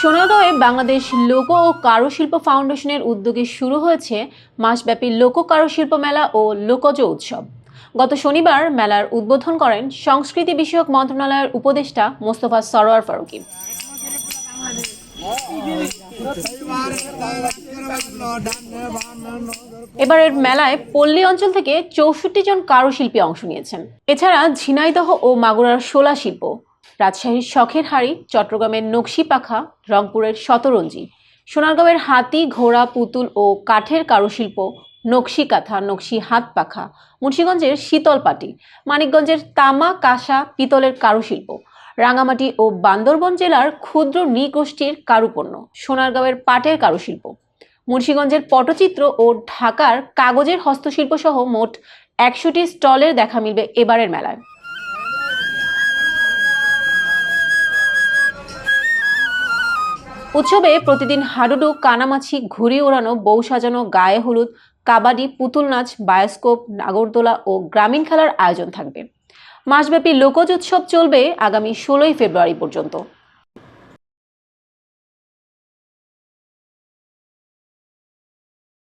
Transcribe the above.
সোনারগাঁওয়ে বাংলাদেশ লোক ও কারুশিল্প ফাউন্ডেশনের উদ্যোগে শুরু হয়েছে মাসব্যাপী লোক কারুশিল্প মেলা ও লোকজ উৎসব। গত শনিবার মেলার উদ্বোধন করেন সংস্কৃতি বিষয়ক মন্ত্রণালয়ের উপদেষ্টা মোস্তফা সরোয়ার ফারুকী। এবারের মেলায় পল্লী অঞ্চল থেকে চৌষট্টি জন কারুশিল্পী অংশ নিয়েছেন। এছাড়া ঝিনাইদহ ও মাগুরার শোলা শিল্প রাজশাহীর শখের হাড়ি, চট্টগ্রামের নকশি পাখা, রংপুরের শতরঞ্জি, সোনারগাঁওয়ের হাতি, ঘোড়া, পুতুল ও কাঠের কারুশিল্প, নকশি কাঁথা, নকশি হাত পাখা, মুন্সীগঞ্জের শীতল পাটি মানিকগঞ্জের তামা, কাঁসা, পিতলের কারুশিল্প, রাঙামাটি ও বান্দরবন জেলার ক্ষুদ্র নৃগোষ্ঠীর কারুপণ্য, সোনারগাঁওয়ের পাটের কারুশিল্প, মুন্সীগঞ্জের পটচিত্র ও ঢাকার কাগজের হস্তশিল্প সহ মোট একশোটি স্টলের দেখা মিলবে এবারের মেলায়। উৎসবে প্রতিদিন হাডুডু, কানামাছি, ঘুড়ি ওড়ানো, বউ সাজানো, গায়ে হলুদ, কাবাডি, পুতুল নাচ, বায়োস্কোপ, নাগরদোলা ও গ্রামীণ খেলার আয়োজন থাকবে। মাসব্যাপী লোকজ উৎসব চলবে আগামী ষোলোই ফেব্রুয়ারি পর্যন্ত।